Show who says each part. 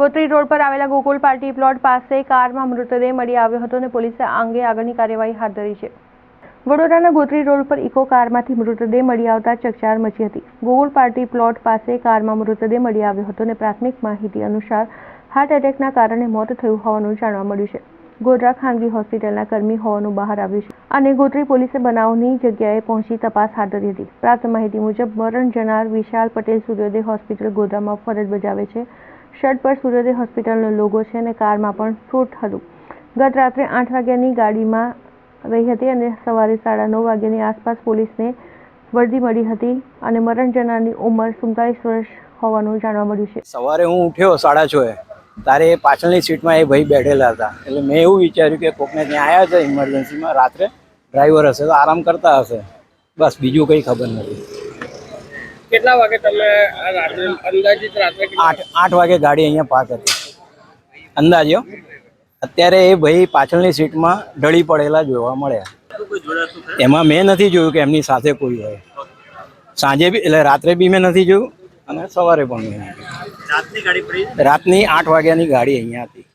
Speaker 1: Gotri road પર આવેલા Gokul party plot પાસે કારમાં મૃતદેહ મળી આવ્યો હતો અને પોલીસે આ અંગે આગળની કાર્યવાહી હાથ ધરી છે. વડોદરાના ગોત્રી રોડ પર ઇકો કારમાંથી મૃતદેહ મળી આવતા ચકચાર મચી હતી. ગોકુલ પાર્ટી પ્લોટ પાસે કારમાં મૃતદેહ મળી આવ્યો હતો અને પ્રાથમિક માહિતી અનુસાર હાર્ટ એટેકના કારણે મોત થયું હોવાનું જાણવા મળ્યું છે. ગોધરા ખાનગી હોસ્પિટલના કર્મી હોવાનું બહાર આવ્યું છે અને ગોત્રી પોલીસે બનાવની જગ્યાએ પહોંચી તપાસ હાથ ધરી હતી. પ્રાપ્ત માહિતી મુજબ, મરણ જનાર વિશાલ પટેલ સૂર્યોદય હોસ્પિટલ ગોધરામાં ફરજ બજાવે છે. શર્ટ પર સૂર્યોદય હોસ્પિટલનો લોગો છે અને કારમાં પણ ફ્રૂટ હતું. ગત રાત્રે આઠ વાગ્યાની ગાડીમાં રહી હતી અને સવારે સાડા નવ વાગ્યાની આસપાસ પોલીસને વર્દી મળી હતી અને મરણ જનારની ઉંમર સુડતાલીસ વર્ષ હોવાનું જાણવા મળ્યું છે.
Speaker 2: સવારે હું ઉઠ્યો સાડા છ તારે પાછળની સીટમાં એ ભાઈ બેઠેલા હતા. એટલે મેં એવું વિચાર્યું કે કોકને ત્યાં આવ્યા છે ઇમરજન્સીમાં રાત્રે ડ્રાઈવર હશે તો આરામ કરતા હશે. બસ બીજું કંઈ ખબર નથી.
Speaker 3: કેટલા વાગે તમે રાત્રે અંદાજિત રાત્રે
Speaker 2: આઠ આઠ વાગે ગાડી અહીંયા પાર્ક હતી. અંદાજો અત્યારે એ ભાઈ પાછળની સીટમાં ઢળી પડેલા જોવા મળ્યા. એમાં મેં નથી જોયું કે એમની સાથે કોઈ હોય. સાંજે બી એટલે રાત્રે બી મેં નથી જોયું અને સવારે પણ મેં રાતની આઠ વાગ્યાની ગાડી અહીંયા હતી.